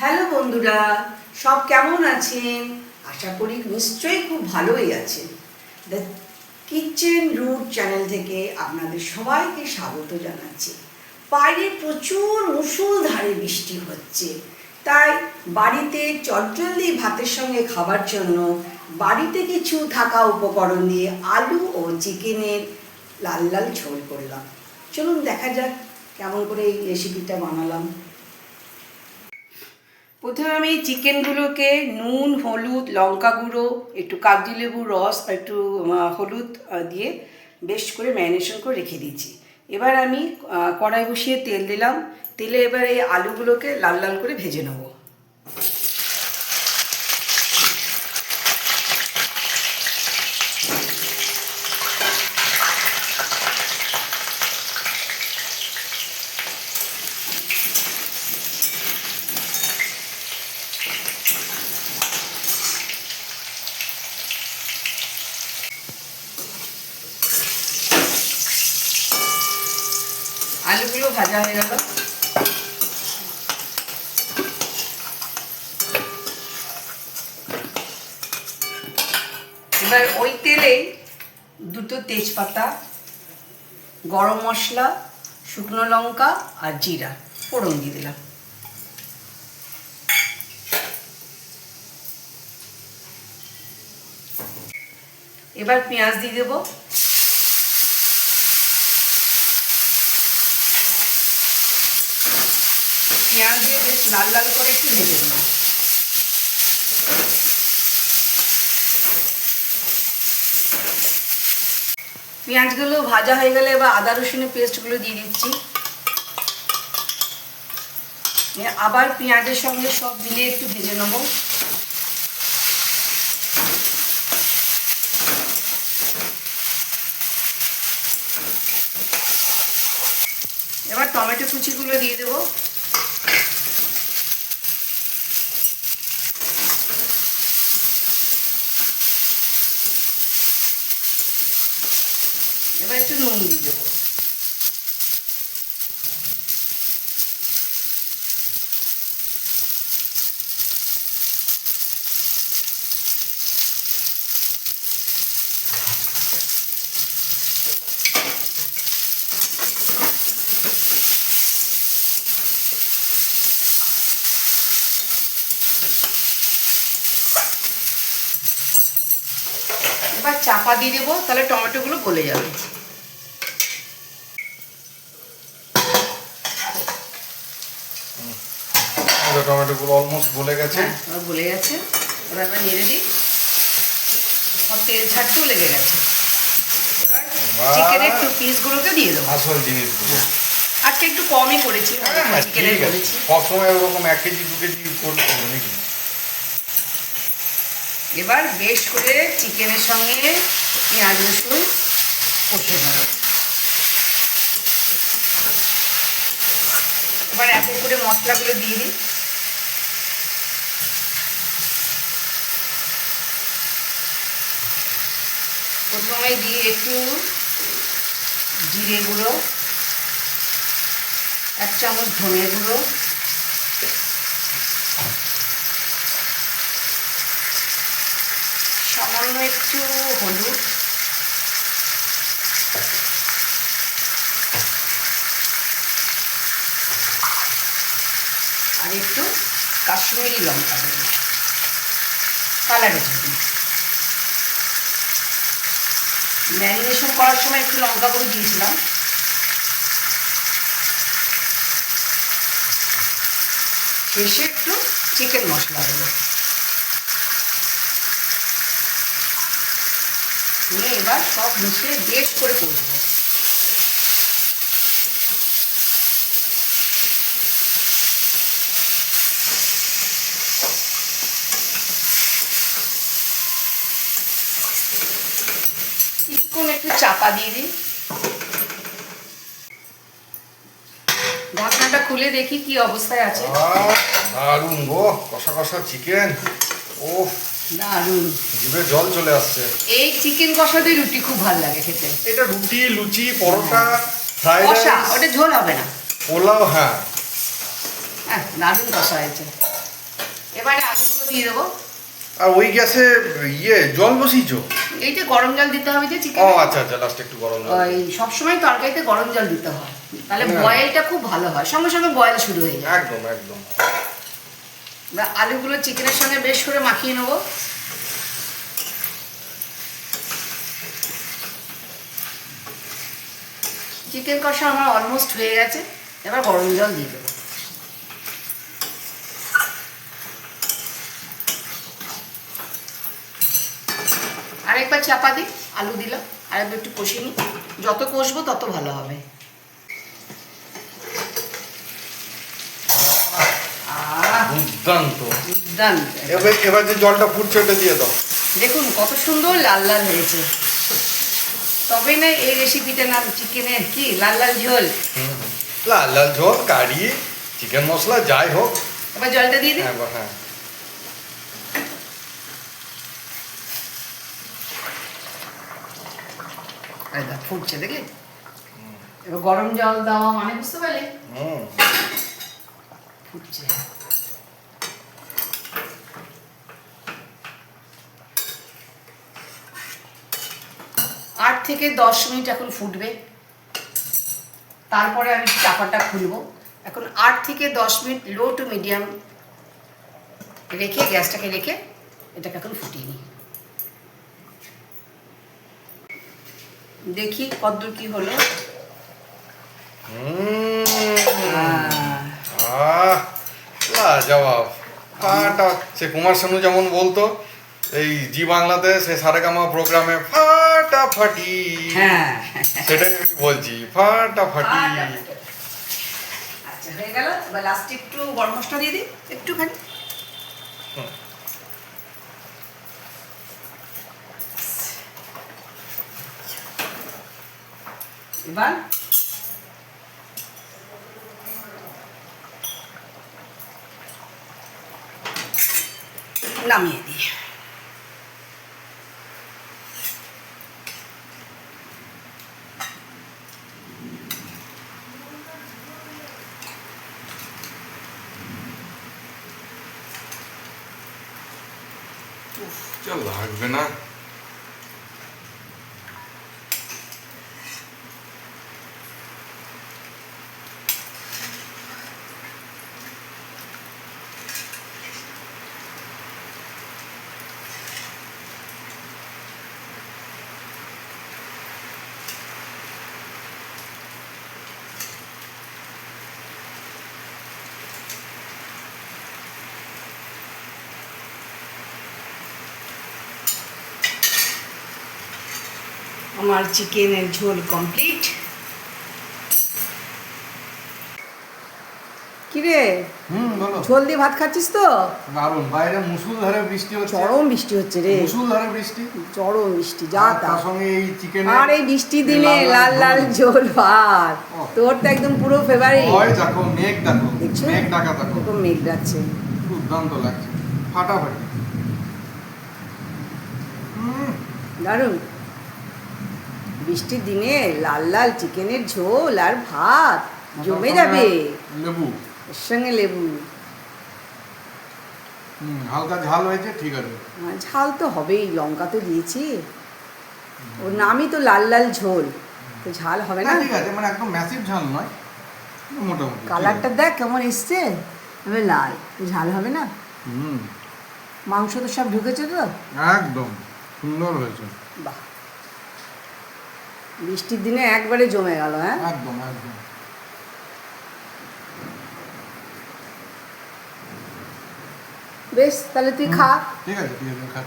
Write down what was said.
Hello বন্ধুরা, সব কেমন আছেন? আশা করি নিশ্চয়ই খুব ভালোই আছেন। দ্য কিচেন রুট চ্যানেল থেকে আপনাদের সবাইকে স্বাগত জানাচ্ছি। বাইরে প্রচুর মুষলধারে বৃষ্টি হচ্ছে। তাই বাড়িতে চটজলদি ভাতের সঙ্গে খাবার জন্য বাড়িতে কিছু থাকা উপকরণ দিয়ে আলু ও চিকেনের লাল লাল ঝোল করলাম। চলুন দেখা যাক কেমন করে এই রেসিপিটা বানালাম। প্রথমে আমি চিকেনগুলোকে নুন, হলুদ, লঙ্কা গুঁড়ো, একটু কাগজি লেবুর রস আর একটু হলুদ দিয়ে বেশ করে ম্যারিনেশন করে রেখে দিয়েছি। এবার আমি কড়াই বসিয়ে তেল দিলাম। তেলে এবার এই আলুগুলোকে লাল লাল করে ভেজে নেব। আলুগুলো ভাজা হয়ে গেল। এবার ওই তেলেই দুটো তেজপাতা, গরম মশলা, শুকনো লঙ্কা আর জিরা, ফোড়ন দিয়ে দিলাম। এবার পেঁয়াজ দিয়ে দেবো। পেঁয়াজ দিয়ে বেশ লাল লাল করে একটু ভেজে দেবো পেঁয়াজগুলো ভাজা হয়ে গেলে এবার আদা, রসুনের পেস্টগুলো দিয়ে দিচ্ছি। আবার পেঁয়াজের সঙ্গে সব মিলিয়ে একটু ভেজে নেব। এবার টমেটো কুচিগুলো দিয়ে দেবো। এবার একটু নুন দিয়ে দেবো এবার চাপা দিয়ে দেবো তাহলে টমেটোগুলো গলে যাবে। টমেটোগুলো অলমোস্ট গলে গেছে। হ্যাঁ গলে গেছে। এবার আমরা নেড়ে দিই। সব তেল ছাড়তেও লেগে গেছে। চিকেনের টু পিসগুলোকে দিয়ে দেবো। আসল জিনিসগুলো। আজকে একটু কমই করেছি হ্যাঁ, হ্যাঁ, চিকেনের করেছি। সবসময় ওরকম এক কেজি দু কেজি করতে হবে নাকি? এবার বেশ করে চিকেনের সঙ্গে পেঁয়াজ রসুন কষে নেব। এবার এক করে মশলাগুলো দিয়ে দিই। প্রথমে দিই একটু জিরে গুঁড়ো, এক চামচ ধনে গুঁড়ো সামান্য একটু হলুদ। আর একটু কাশ্মীরি লঙ্কা দেব কালারের জন্য। ম্যারিনেশন করার সময় একটু লঙ্কা করে দিয়েছিলাম। শেষে একটু চিকেন মশলা দেবো নিয়ে এবার সব মিশিয়ে বেশ করে করব। কিছুক্ষণ একটু চাপা দিয়ে দিই। ঢাকনাটা খুলে দেখি কি অবস্থায় আছে। দারুণ গো কষা কষা চিকেন ও দারুণ। জিভে জল চলে আসছে। এই চিকেন কষা দিয়ে রুটি খুব ভালো লাগে খেতে। এটা রুটি লুচি পরোটা ফ্রাইড কষা ওটা ঝোল হবে না। পোলাও হ্যাঁ। হ্যাঁ দারুণ কষা হয়েছে। এবারে আলুগুলো দিয়ে দেবো। আর ওই গ্যাসে ইয়ে জল বসিয়েছো? এইটা গরম জল দিতে হবে যে ও চিকেন আচ্ছা আচ্ছা লাস্টে একটু গরম জল ওই সবসময় তরকারিতে গরম জল দিতে হয়। তাহলে হ্যাঁ। বয়েলটা খুব ভালো হয়। সঙ্গে সঙ্গে বয়েল শুরু হয়ে যায়। একদম একদম। এবার আলুগুলো চিকেনের সঙ্গে বেশ করে মাখিয়ে নেব। চিকেন কষা আমার অলমোস্ট হয়ে গেছে। এবার গরম জল দিয়ে দেবো। আরেকবার চাপা দিই, আলু দিলাম। আর একবার একটু কষিয়ে নিই। যত কষবো তত ভালো হবে। দুর্দান্ত। দুর্দান্ত। এবার এবার যে জলটা ফুটছে ওটা দিয়ে দাও। দেখুন কত সুন্দর লাল লাল হয়েছে। তবে না এই রেসিপিটার নাম চিকেনের কি? লাল লাল ঝোল। লাল লাল ঝোল কারি চিকেন মশলা যাই হোক। এবার জলটা দিয়ে দিই হ্যাঁ হ্যাঁ। ফুটছে দেখলে? এবার গরম জল দেওয়া মানে বুঝতে পারলে? হুম। ফুটছে। থেকে দশ মিনিট এখন ফুটবে। তারপরে আমি চাপাটা খুলবো। এখন আট থেকে দশ মিনিট লো টু মিডিয়াম রেখে গ্যাসটাকে রেখে এটাকে এখন ফুটিয়ে নিই। দেখি কদ্দূর কি হলো। লাজবাব ফাটা সে কুমার শানু যেমন বলতো, এই জি বাংলাতে সে সারেগামা প্রোগ্রামে ফাটাফাটি হ্যাঁ। সেটাই আমি বলছি ফাটাফাটি আচ্ছা হয়ে গেল। এবার লাস্টে একটু গরম মশলা দিয়ে দিই একটুখানি। এবার নামিয়ে দিই। যা আমার চিকেনের ঝোল কমপ্লিট। কিরে? হুম বলো। ঝোল দিয়ে ভাত খাচ্ছিস তো? দারুণ বাইরে মুসুলধারে বৃষ্টি হচ্ছে। চরম বৃষ্টি হচ্ছে রে। মুসুলধারে বৃষ্টি? চরম বৃষ্টি যা তার সঙ্গে এই চিকেন আর এই বৃষ্টি দিনে লাল লাল ঝোল। ভাত। তোর তো একদম পুরো ফেভারিট হয় দেখো মেঘ দেখো দেখছ? মেঘ ডাকা দেখো। এরকম মেঘ যাচ্ছে দুর্দান্ত লাগছে। ফাটাফাটি। হুম। দারুণ। বৃষ্টির দিনে লাল লাল চিকেনের ঝোল আর ভাত জমে যাবে। লেবু। এর সঙ্গে লেবু। হালকা ঝাল হয়েছে ঠিক আছে। ঝাল তো হবেই লঙ্কা তো দিয়েছি। ওর নামই তো লাল লাল ঝোল। তো ঝাল হবে না? না ঠিক আছে মানে একদম ম্যাসিভ ঝাল নয় মোটামুটি কালারটা দেখ কেমন এসছে। এবার লাল ঝাল হবে না? হুম। মাংস তো সব ঢুকেছে তো? একদম সুন্দর হয়েছে। বাহ। বৃষ্টির দিনে একবারে জমে গেল হ্যাঁ? একদম একদম। বেশ তাহলে তুই খা। ঠিক আছে ঠিক আছে খা।